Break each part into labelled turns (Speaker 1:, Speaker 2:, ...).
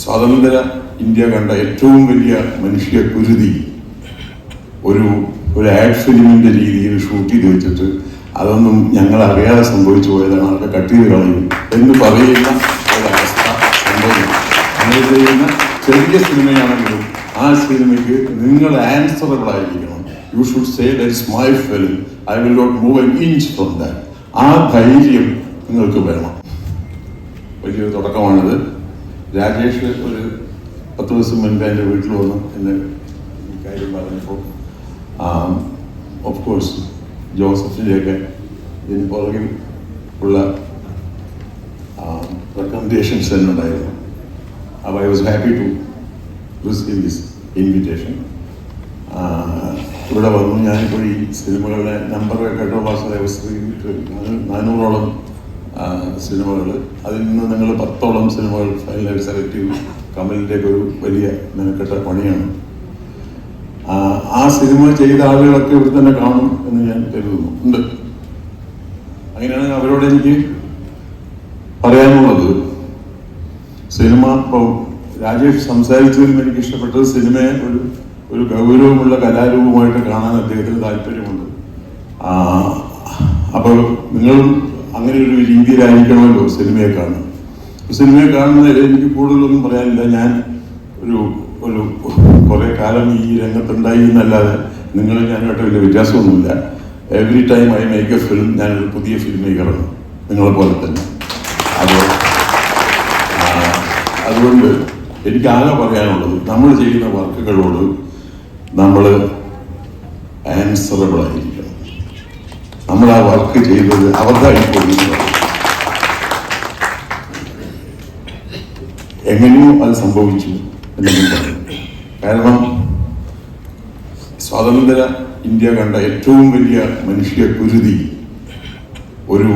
Speaker 1: സ്വാതന്ത്ര്യ ഇന്ത്യ കണ്ട ഏറ്റവും വലിയ മനുഷ്യ കുരുതി ഒരു ഒരു ആഡ് ഫിലിമിന്റെ രീതിയിൽ ഷൂട്ട് ചെയ്ത് വെച്ചിട്ട് അതൊന്നും ഞങ്ങൾ അറിയാതെ സംഭവിച്ചു പോയതാണ്. അതൊക്കെ കട്ട് കളയും എന്ന് പറയുന്ന ഒരവസ്ഥ സംഭവിക്കും ചെറിയ സിനിമയാണെങ്കിലും ആ സിനിമയ്ക്ക് നിങ്ങൾ ആൻസറബിൾ ആയിരിക്കണം. You should say that's my film I will not move an inch from that ആ ധൈര്യം നിങ്ങൾക്ക് വേണം. വലിയൊരു തുടക്കമാണിത്. രാജേഷ് ഒരു പത്ത് ദിവസം മുൻപ് എന്റെ വീട്ടിൽ വന്നു എന്നെ കാര്യം പറഞ്ഞപ്പോൾ ഓഫ് കോഴ്സ് ജോസഫിന്റെയൊക്കെ ഇതിന് പുറകിൽ ഉള്ള റെക്കമെൻഡേഷൻസ് തന്നെ ഉണ്ടായിരുന്നു. അപ്പോൾ I was happy to receive this invitation ഇവിടെ വന്നു. ഞാനിപ്പോൾ ഈ സിനിമകളുടെ നമ്പർ കേട്ടോ വാസ് നാനൂറോളം സിനിമകൾ അതിൽ നിന്ന് നിങ്ങൾ പത്തോളം സിനിമകൾ ഫൈനലായി സെലക്ട് ചെയ്തു. കമലിന്റെ ഒരു വലിയ മെനക്കെട്ട പണിയാണ്. ആ, സിനിമ ചെയ്ത ആളുകളൊക്കെ ഇവിടെ തന്നെ കാണും എന്ന് ഞാൻ കരുതുന്നു. ഉണ്ട്. അങ്ങനെയാണ് അവരോട് എനിക്ക് പറയാനുള്ളത്. സിനിമ ഇപ്പോൾ രാജേഷ് സംസാരിച്ചതിലും എനിക്ക് ഇഷ്ടപ്പെട്ടത് സിനിമയെ ഒരു ഒരു ഗൗരവമുള്ള കലാരൂപമായിട്ട് കാണാൻ അദ്ദേഹത്തിന് താല്പര്യമുണ്ട്. അപ്പോൾ നിങ്ങളും അങ്ങനെ ഒരു രീതിയിലായിരിക്കണമല്ലോ സിനിമയെ കാണുന്നത്. സിനിമയെ കാണുന്നതിൽ എനിക്ക് കൂടുതലൊന്നും പറയാനില്ല. ഞാൻ ഒരു ഒരു കുറെ കാലം ഈ രംഗത്തുണ്ടായി എന്നല്ലാതെ നിങ്ങൾ ഞാനായിട്ട് വലിയ വ്യത്യാസമൊന്നുമില്ല. Every time I make a film ഞാനൊരു പുതിയ ഫിലിം മേക്കറാണ് നിങ്ങളെ പോലെ തന്നെ. അപ്പോൾ അതുകൊണ്ട് എനിക്ക് ആകെ പറയാനുള്ളത് നമ്മൾ ചെയ്യുന്ന വർക്കുകളോട് നമ്മൾ ആൻസറബിൾ ആയിരിക്കണം നമ്മൾ ആ വർക്ക് ചെയ്തത് അവരുടെ കൊടുക്കുന്നത് എങ്ങനെയോ അത് സംഭവിച്ചു എന്ന് പറയും. കാരണം സ്വാതന്ത്ര്യ ഇന്ത്യ കണ്ട ഏറ്റവും വലിയ മനുഷ്യ കുരുതി ഒരു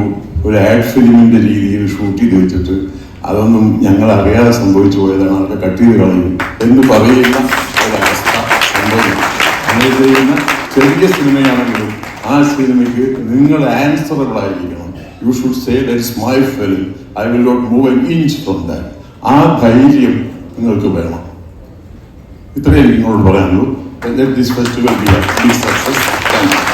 Speaker 1: ഒരു ആഡ് ഫിലിമിന്റെ രീതിയിൽ ഷൂട്ട് ചെയ്ത് വെച്ചിട്ട് അതൊന്നും ഞങ്ങൾ അറിയാതെ സംഭവിച്ചു പോയതാണ് അതൊക്കെ കട്ട് ചെയ്ത് കളയും എന്ന് പറയുന്ന ഒരവസ്ഥ സംഭവിക്കും അങ്ങനെ ചെയ്യുന്ന ചെറിയ സിനിമയാണെങ്കിലും ആ സിനിമയ്ക്ക് നിങ്ങൾ ആൻസറബിൾ ആയിരിക്കണം you should say that's my film I will not move an inch from that ആ ധൈര്യം നിങ്ങൾക്ക് വേണം. ഇത്രയും നിങ്ങളോട് പറയാനുള്ളൂ. This festival be success